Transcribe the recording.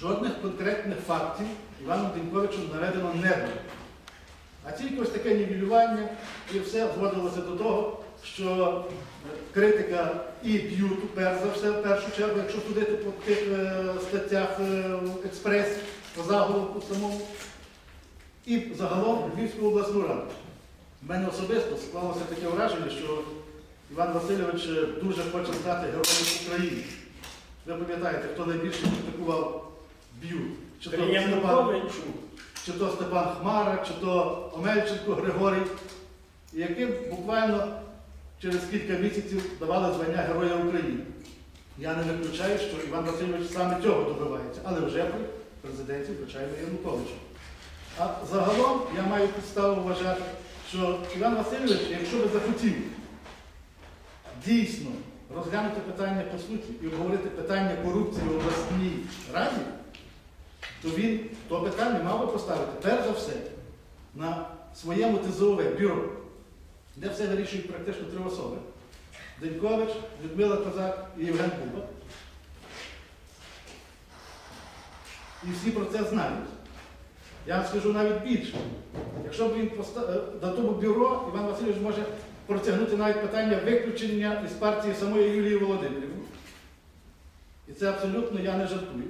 Жодних конкретних фактів Іваном Деньковичем наведено не було. А тільки ось таке нівелювання і все зводилося до того, що е, критика і б'юту, перш за все, в першу чергу, якщо судити по тих е, статтях е, експрес, по заголовку самому, і загалом Львівську обласну раду. У мене особисто склалося таке враження, що Іван Васильович дуже хоче стати героєм України. Ви пам'ятаєте, хто найбільше критикував б'ют? Чи то Степан, чи то Степан Хмара, чи то Омельченко Григорій, яким буквально через кілька місяців давали звання Героя України. Я не виключаю, що Іван Васильович саме цього добивається, але вже при президенті, звичайно, Януковича. А загалом я маю підставу вважати, що Іван Васильович, якщо би захотів дійсно розглянути питання по суті і обговорити питання корупції в обласній раді, то він то питання мав би поставити перш за все на своєму ТЗОВ бюро, де все вирішують практично три особи. Денькович, Людмила Козак і Євген Куба. І всі про це знають. Я вам скажу навіть більше. Якщо б він поста- е, на тому бюро, Іван Васильович може протягнути навіть питання виключення із партії самої Юлії Володимирівни. І це абсолютно я не жартую.